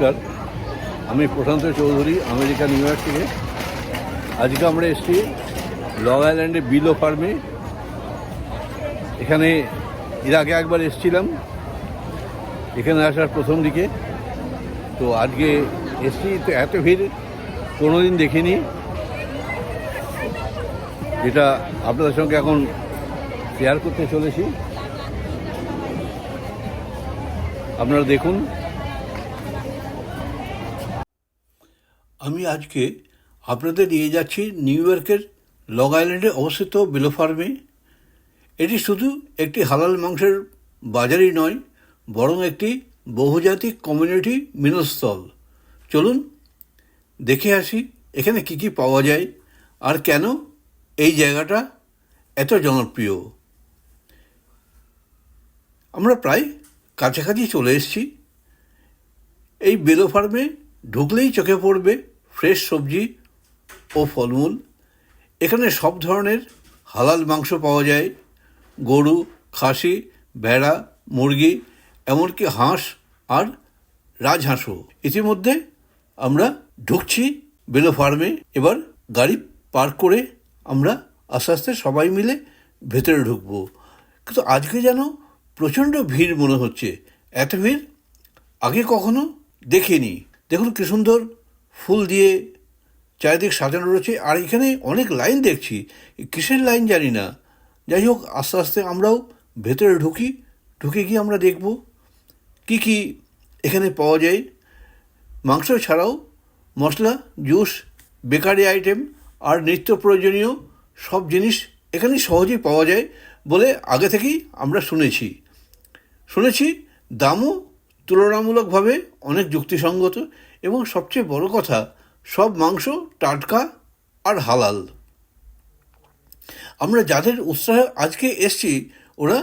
নমস্কার। আমি Prashanta Chowdhury, America, New York থেকে। আজকে আমরা এসেছি লং আইল্যান্ডে বিলো ফার্মে। এখানে এর আগে একবার এসেছিলাম। এখানে আসার প্রথম দিকে। তো আজকে এসছি, তো এত ভিড় কোনোদিন দেখিনি। যেটা আপনাদের সঙ্গে এখন শেয়ার করতে চলেছি। আপনারা দেখুন। আজকে আপনাদের নিয়ে যাচ্ছি নিউ ইয়র্কের লং আইল্যান্ডে অবস্থিত বেলো ফার্মে। এটি শুধু একটি হালাল মাংসের বাজারই নয়, বরং একটি বহুজাতিক কমিউনিটি মিলনস্থল। চলুন দেখে আসি এখানে কি কি পাওয়া যায় আর কেন এই জায়গাটা এত জনপ্রিয়। আমরা প্রায় কাছাকাছি চলে এসেছি। এই বেলো ফার্মে ঢুকলেই চোখে পড়বে ফ্রেশ সবজি ও ফলমূল। এখানে সব ধরনের হালাল মাংস পাওয়া যায়। গরু, খাসি, ভেড়া, মুরগি, এমনকি হাঁস আর রাজহাঁসও। ইতিমধ্যে আমরা ঢুকছি বেলো ফার্মে। এবার গাড়ি পার্ক করে আমরা আস্তে আস্তে সবাই মিলে ভেতরে ঢুকবো। কিন্তু আজকে যেন প্রচণ্ড ভিড় মনে হচ্ছে। এত ভিড় আগে কখনো দেখিনি। দেখুন কি সুন্দর ফুল দিয়ে চারিদিক সাজানো রয়েছে, আর এখানে অনেক লাইন দেখছি। কিসের লাইন জানি না। যাই হোক, আস্তে আস্তে আমরাও ভেতরে ঢুকি। ঢুকে গিয়ে আমরা দেখব কি কি এখানে পাওয়া যায়। মাংস ছাড়াও মশলা, জুস, বেকারি আইটেম, আর নিত্য প্রয়োজনীয় সব জিনিস এখানে সহজেই পাওয়া যায় বলে আগে থেকেই আমরা শুনেছি। শুনেছি দামও তুলনামূলকভাবে অনেক যুক্তিসঙ্গত। এবং সবচেয়ে বড় কথা, সব মাংস টাটকা আর হালাল। আমরা যাদের উৎসাহে আজকে এসছি, ওরা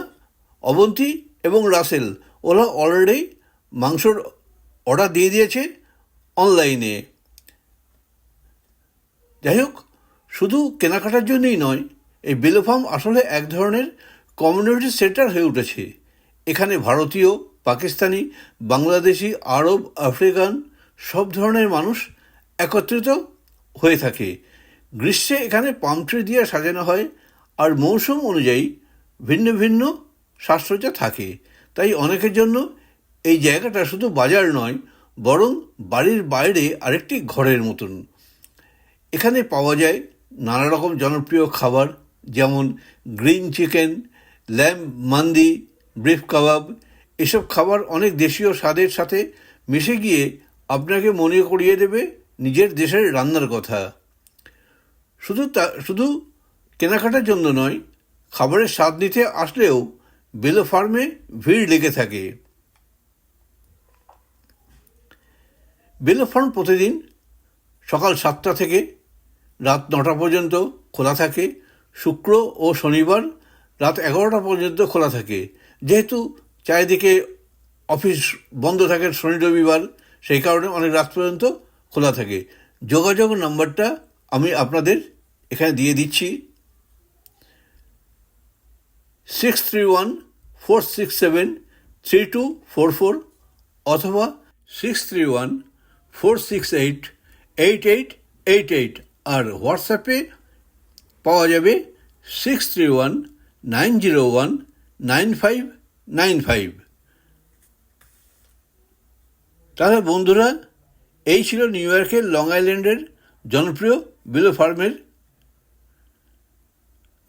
অবন্তী এবং রাসেল। ওরা অলরেডি মাংসর অর্ডার দিয়ে দিয়েছে অনলাইনে যাই হোক, শুধু কেনাকাটার জন্যই নয়, এই বেলো ফার্ম আসলে এক ধরনের কমিউনিটি সেন্টার হয়ে উঠেছে। এখানে ভারতীয়, পাকিস্তানি, বাংলাদেশি, আরব, আফ্রিকান সব ধরনের মানুষ একত্রিত হয়ে থাকে। গ্রীষ্মে এখানে পাম ট্রি দিয়ে সাজানো হয় আর মৌসুম অনুযায়ী ভিন্ন ভিন্ন সাজসজ্জা থাকে। তাই অনেকের জন্য এই জায়গাটা শুধু বাজার নয়, বরং বাড়ির বাইরে আরেকটি ঘরের মতন। এখানে পাওয়া যায় নানা রকম জনপ্রিয় খাবার, যেমন গ্রিন চিকেন ল্যাম্প মান্দি, ব্রিফ কাবাব। এসব খাবার অনেক দেশীয় স্বাদের সাথে মিশে গিয়ে আপনাকে মনে করিয়ে দেবে নিজের দেশের রান্নার কথা। শুধু তা, শুধু কেনাকাটার জন্য নয়, খাবারের স্বাদ নিতে আসলেও বেলো ফার্মে ভিড় লেগে থাকে। বেলো ফার্ম প্রতিদিন সকাল সাতটা থেকে রাত নটা পর্যন্ত খোলা থাকে। শুক্র ও শনিবার রাত এগারোটা পর্যন্ত খোলা থাকে। যেহেতু চারিদিকে অফিস বন্ধ থাকে শনি রবিবার সেই কারণে অনেক রাত পর্যন্ত খোলা থাকে। যোগাযোগ নাম্বারটা আমি আপনাদের এখানে দিয়ে দিচ্ছি। Six three one four six seven three two four four অথবা six three one four six eight eight eight eight eight আর হোয়াটসঅ্যাপে পাওয়া যাবে six three one nine zero one nine five nine five তাহলে বন্ধুরা, এই ছিল নিউ ইয়র্কের long আইল্যান্ডের জনপ্রিয় বিলো ফার্মের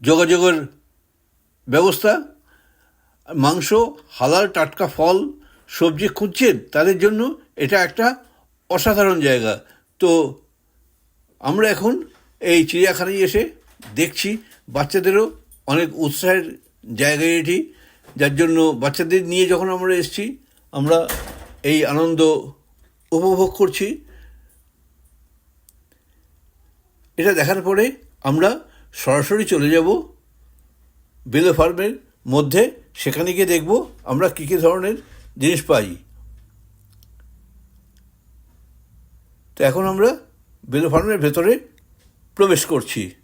যোগাযোগের ব্যবস্থা। মাংস, হালাল টাটকা ফল, সবজি খুঁজছেন, তাদের জন্য এটা একটা অসাধারণ জায়গা। তো আমরা এখন এই চিড়িয়াখানায় এসে দেখছি বাচ্চাদেরও অনেক উৎসাহের জায়গায় এটি, যার জন্য বাচ্চাদের নিয়ে যখন আমরা এসেছি, আমরা এই আনন্দ উপভোগ করছি। এটা দেখার পরে আমরা সরাসরি চলে যাব বেলে ফার্মের মধ্যে। সেখানে গিয়ে দেখব আমরা কী কী ধরনের জিনিস পাই। তো এখন আমরা বেলে ফার্মের ভেতরে প্রবেশ করছি।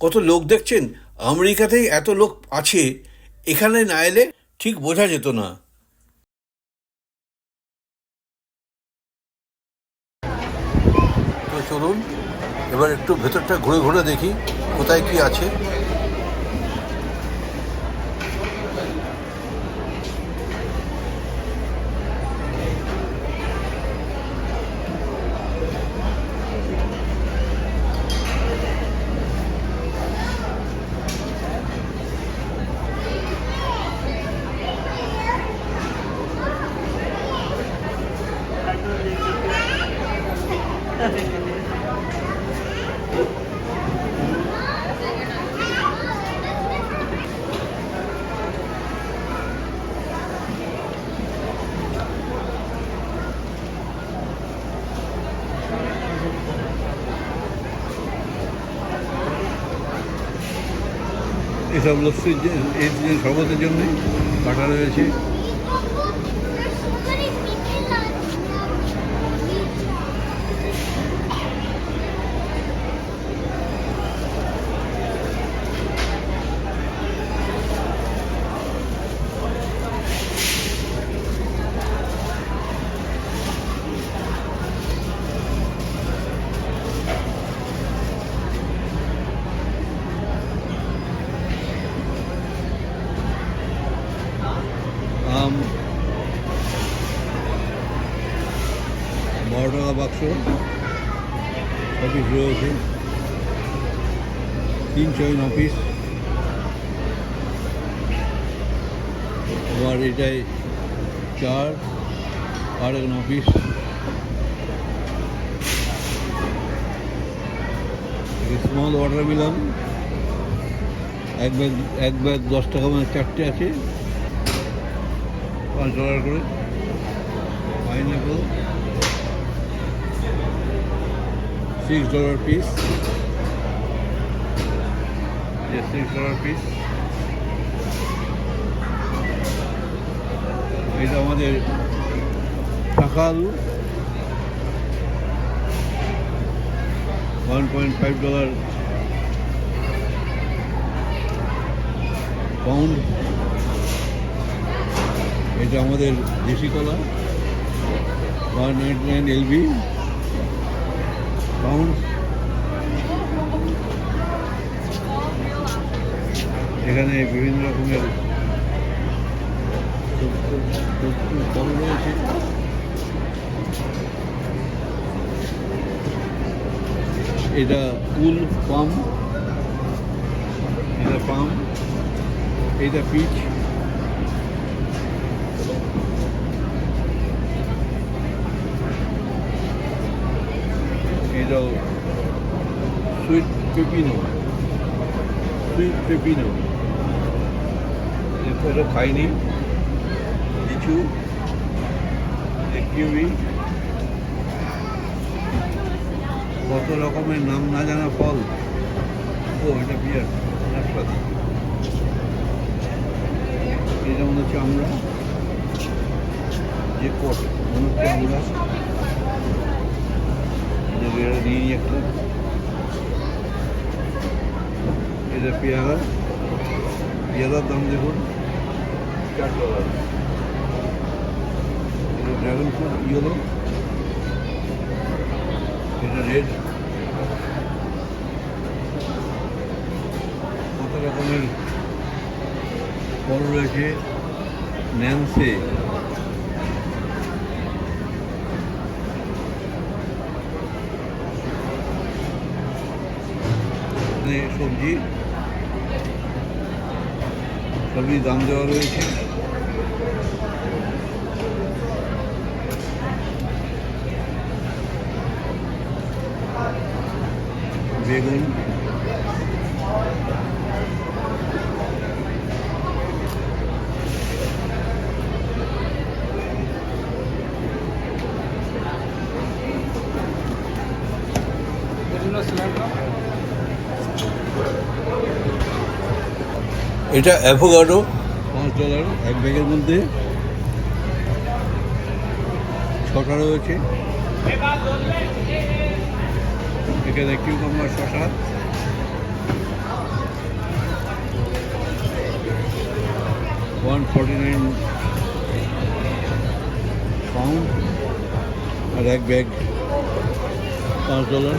কত লোক দেখছেন? আমেরিকাতেই এত লোক আছে, এখানে না এলে ঠিক বোঝা যেত না। চলুন এবার একটু ভেতরটা ঘুরে ঘুরে দেখি কোথায় কি আছে। এসব লস্যির এই যে জন্যই পাঠানো কাটা অফিস রয়েছে তিন ছয় অফিস আবার এটাই চার আর এক অফিস স্মল ওয়াটার মিলন এক ব্যাগ এক ব্যাগ দশ টাকা মানে চারটে আছে। পাঁচ ডলার করে। Pineapple six dollar piece six dollar piece এটা আমাদের টাকা আলু one point five dollar pound এটা আমাদের দেশি কলা। One ninety nine LB pound এখানে বিভিন্ন রকমের ফল এটা উল পাম এটা পাম এটা peach. Sweet pepino sweet pepino এটা খাইনি লিচু কিউই কত রকমের নাম না জানা ফল? ও, এটা বিয়ার নাশপাতি এটা মনে হচ্ছে আমরা। যে কোট মনে হচ্ছে আমরা। নিয়ে একটা এটা পেয়ারা, পেয়ারার দাম দেখুন এটা ড্রাগন ফ্রুট ইয়েলো এটা রেড কত রকমের ফল রয়েছে? ন্যান্সে সবজি সবজি দাম দেওয়া রয়েছে বেগুন এটা অ্যাভোগাডো পাঁচ ডলার এক ব্যাগের মধ্যে। ছটা রয়েছে। এখানে কিউকাম্বার শশা। ওয়ান ফর্টি নাইন পাউন্ড আর এক ব্যাগ পাঁচ এখানে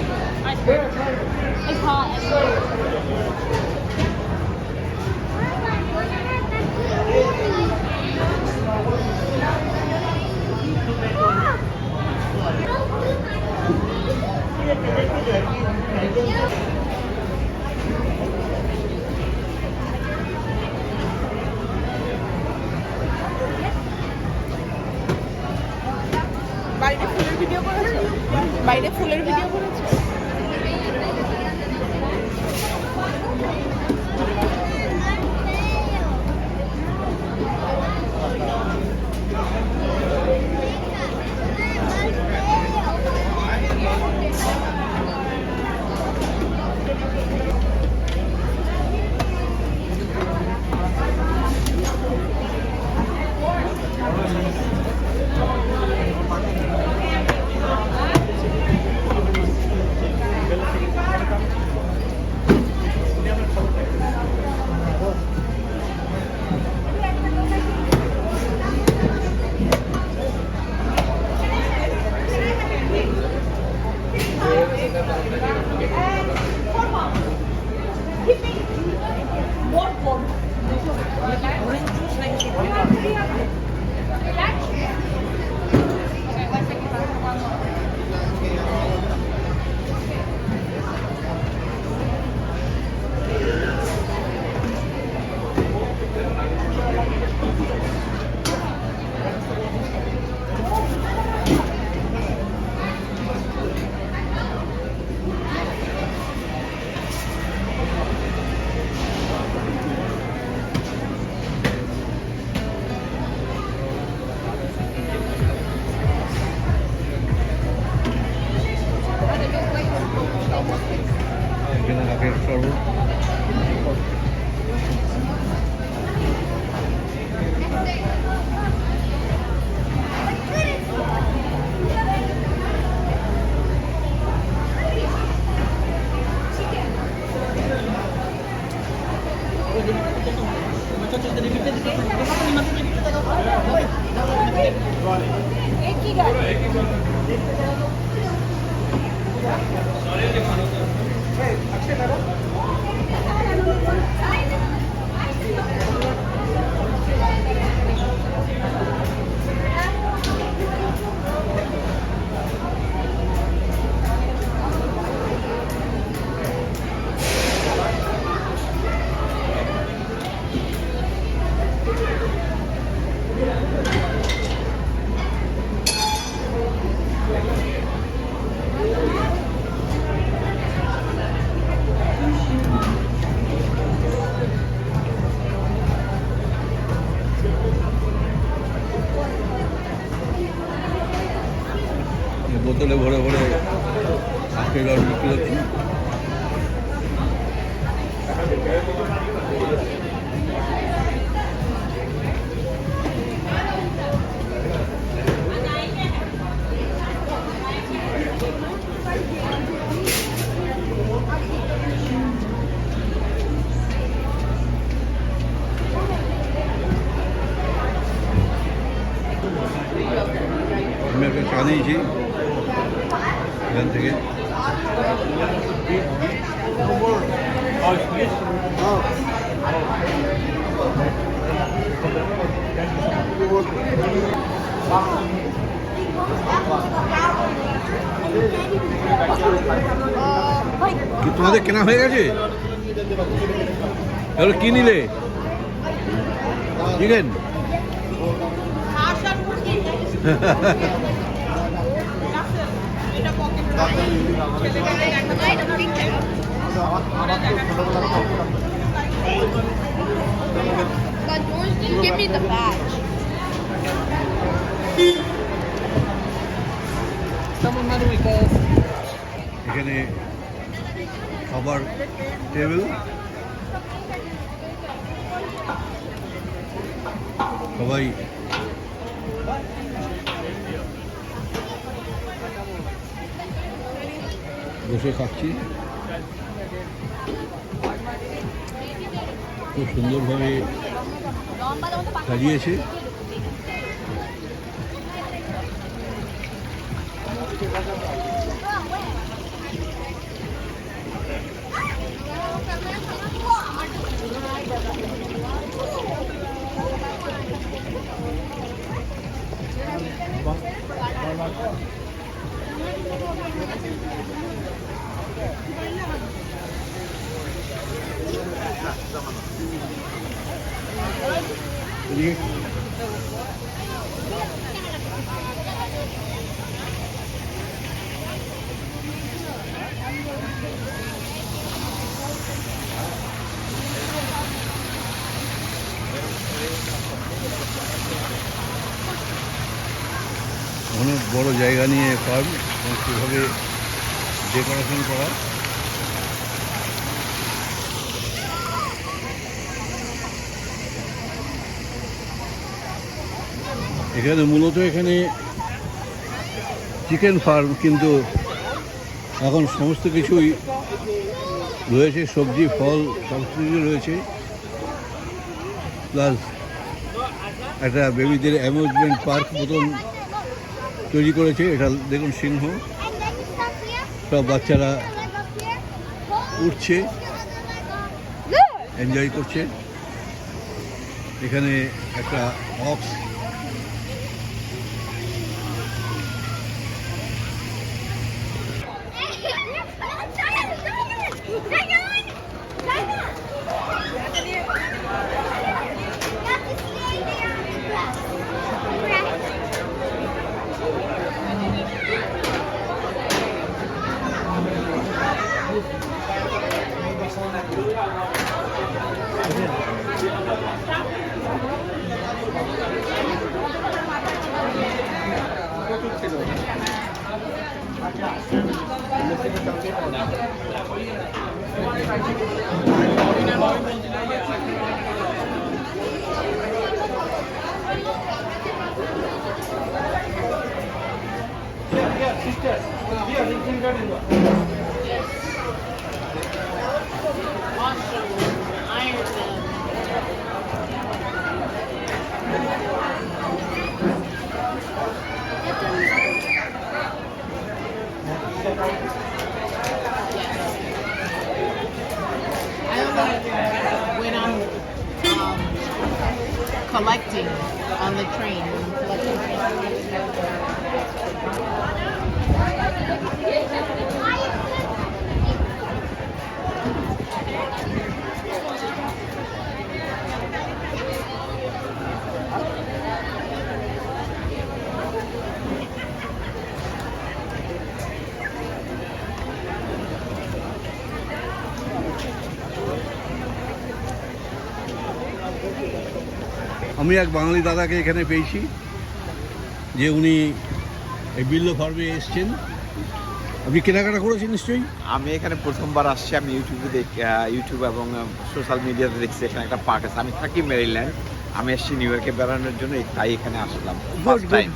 It's hot. বাইরে ফুলের ভিডিও করেছ বাইরে ফুলের ভিডিও করেছ কি তোমাদের কেনা হয়ে গেছে? এগুলো কি নিলে? চিকেন? এটা pocket But George didn't give me the badge. Estamos más ubicados. এখানে খাবার টেবিল সবাই বসে খাচ্ছি খুব সুন্দরভাবে সাজিয়েছে। অনেক বড় জায়গা নিয়ে ফার্ম এবং সেভাবে ডেকোরেশন করা। এখানে মূলত এখানে চিকেন ফার্ম কিন্তু এখন সমস্ত কিছুই রয়েছে, সবজি, ফল সমস্ত কিছু রয়েছে প্লাস একটা বেবিদের অ্যামিউজমেন্ট পার্ক মতন তৈরি করেছে, এটা দেখুন সিংহ. সব বাচ্চারা. উঠছে এনজয় করছে এখানে একটা অক্স Um, collecting on the train. আমি এক বাঙালি দাদাকে এখানে পেয়েছি যে উনি এই বিল্ল ফার্মে এসছেন। আপনি কেনাকাটা করেছেন নিশ্চয়ই? আমি এখানে প্রথমবার আসছি আমি ইউটিউবে দেখ ইউটিউব এবং সোশ্যাল মিডিয়াতে দেখছি এখানে একটা পার্ক আছে। আমি থাকি মেরিল্যান্ড আমি এসেছি নিউ ইয়র্কে বেড়ানোর জন্য তাই এখানে আসলাম ফার্স্ট টাইম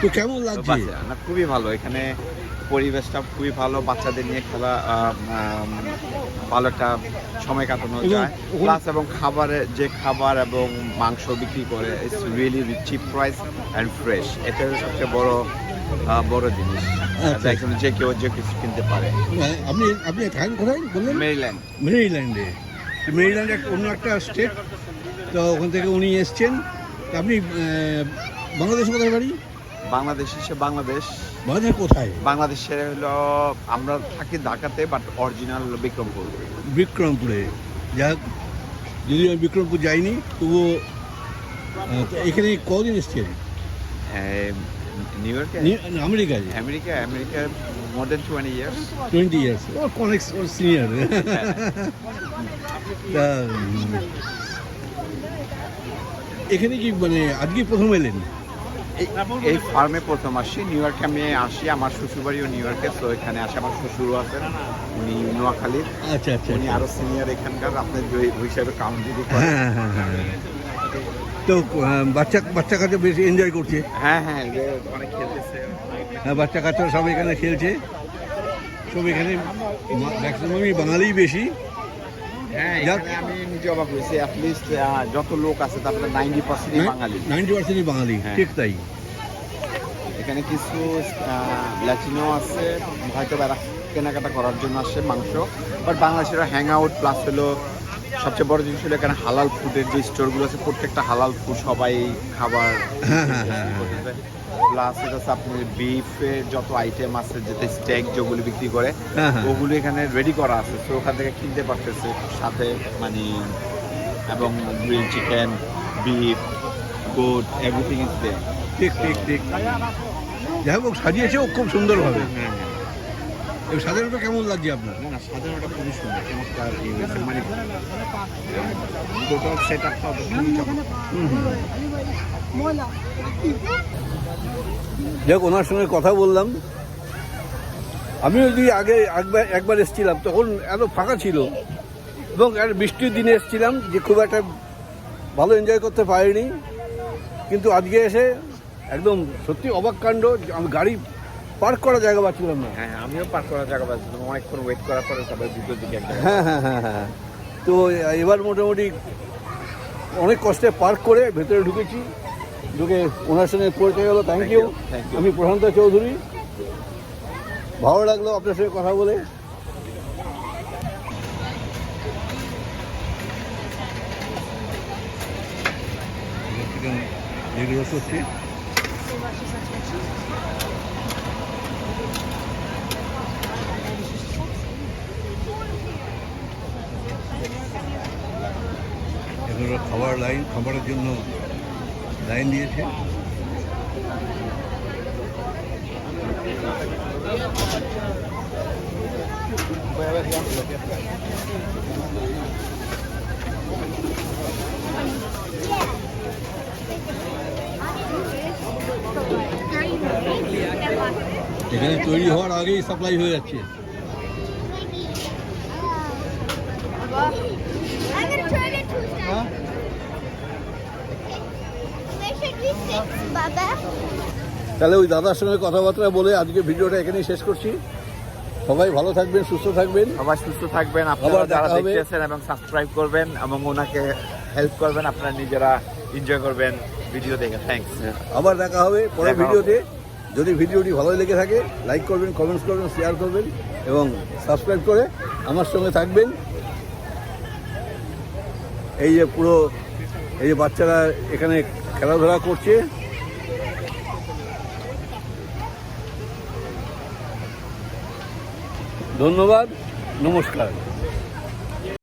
তো কেমন লাগছে? না খুবই ভালো এখানে পরিবেশটা খুবই ভালো বাচ্চাদের নিয়ে খেলা ভালো একটা সময় কাটানো যায়। প্লাস এবং খাবারের যে খাবার এবং মাংস বিক্রি করে it's really cheap price and fresh এটা সবচেয়ে বড় বড় জিনিস। আচ্ছা। যে কেউ যে কিছু কিনতে পারে। হ্যাঁ, আপনি আপনি থাকেন কোথায় বললেন? মেরিল্যান্ড মেরিল্যান্ডে মেরিল্যান্ড অন্য একটা স্টেট তো ওখান থেকে উনি এসছেন। আপনি বাংলাদেশ কোথায় বাড়ি? বাংলাদেশ হিসেবে বাংলাদেশ। মানে কোথায়? বাংলাদেশে হলো আমরা থাকি ঢাকাতে বাট অরিজিনাল হলো বিক্রমপুর। বিক্রমপুরে। যাক যদি আমি বিক্রমপুর যাইনি তবুও এখানে কদিন এসছেন এই নিউ ইয়র্কে? আমেরিকায়? America America more than twenty years twenty years ও অনেক সিনিয়র এখানে কি মানে আজকে প্রথম এলেন? এই ফার্মে প্রথম আসি নিউ ইয়র্কে আমি আসি আমার শ্বশুরবাড়িও নিউ ইয়র্কে তো এখানে আসে আমার শ্বশুরও আছেন উনি নোয়াখালীর আচ্ছা আচ্ছা উনি আচ্ছা। আরও সিনিয়র এখানকার আপনার হিসাবে কাউন্ট। হ্যাঁ হ্যাঁ হ্যাঁ হ্যাঁ। তো বাচ্চা বাচ্চা কাচ্চা বেশ এনজয় করছে? হ্যাঁ হ্যাঁ যে অনেক খেলতেছে। হ্যাঁ বাচ্চা কাচ্চা সব এখানে খেলছে। সব এখানে ম্যাক্সিমামই বাঙালিই বেশি। হ্যাঁ আমি নিজে অবাক হয়েছি অ্যাটলিস্ট যত লোক আছে তারপরে নাইনটি পার্সেন্টই বাঙালি নাইনটি পার্সেন্টই বাঙালি হ্যাঁ। ঠিক তাই এখানে কিছু ল্যাটিনো আছে হয়তো এরা কেনাকাটা করার জন্য আসে মাংস বাট বাংলাদেশের হ্যাং আউট প্লাস হলো সবচেয়ে বড় জিনিস হলো এখানে হালাল ফুডের যে স্টোরগুলো আছে প্রত্যেকটা হালাল ফুড সবাই খাবার হ্যাঁ, হ্যাঁ, হ্যাঁ, হ্যাঁ। প্লাস এটা হচ্ছে আপনি বিফের যত আইটেম আছে যেতে স্টেক যেগুলো বিক্রি করে হ্যাঁ, হ্যাঁ। ওগুলো এখানে রেডি করা আছে। তো ওখান থেকে কিনতে পারতেছে। সাথে মানে এবং grill chicken beef goat everything is there ঠিক ঠিক ঠিক যাই হোক সাজিয়েছে ও খুব সুন্দরভাবে। এই সাজানোটা কেমন লাগছে আপনার? না না সাজানোটা খুবই সুন্দর চমৎকার। মানে টোটাল সেট আপটা খুবই চমৎকার। যাই হোক ওনার সঙ্গে কথা বললাম। আমি যদি আগে একবার একবার এসেছিলাম তখন এত ফাঁকা ছিল। এবং একটা বৃষ্টির দিনে এসেছিলাম যে খুব একটা ভালো এনজয় করতে পারিনি। কিন্তু আজকে এসে একদম সত্যি অবাক কাণ্ড আমি গাড়ি পার্ক করার জায়গা পাচ্ছিলাম না। হ্যাঁ আমিও পার্ক করার জায়গা পাচ্ছিলাম। অনেকক্ষণ ওয়েট করার পরে তারপরে দুটোর দিকে হ্যাঁ হ্যাঁ হ্যাঁ হ্যাঁ তো এবার মোটামুটি অনেক কষ্টে পার্ক করে ভেতরে ঢুকেছি। ঢুকে ওনার সঙ্গে পরিচয় হলো থ্যাংক ইউ. আমি প্রশান্ত চৌধুরী। ভালো লাগল আপনার সঙ্গে কথা বলে। করছি এগুলো খাবার লাইন খাবারের জন্য লাইন দিয়েছে এখানে তৈরি হওয়ার আগেই সাপ্লাই হয়ে যাচ্ছে I'm তাহলে ওই দাদার সঙ্গে কথাবার্তা বলে আজকে ভিডিওটা এখানেই শেষ করছি। সবাই ভালো থাকবেন সুস্থ থাকবেন। সবাই সুস্থ থাকবেন আপনারা আবার দেখা যারা হবে। দেখতেছেন এবং সাবস্ক্রাইব করবেন এবং ওনাকে হেল্প করবেন আপনারা নিজেরা এনজয় করবেন ভিডিও দেখে। থ্যাঙ্কস আবার দেখা হবে পরের ভিডিওতে। যদি ভিডিওটি ভালো লেগে থাকে লাইক করবেন কমেন্টস করবেন শেয়ার করবেন এবং সাবস্ক্রাইব করে আমার সঙ্গে থাকবেন। এই যে পুরো এই যে বাচ্চারা এখানে খেলাধুলা করছে। ধন্যবাদ নমস্কার।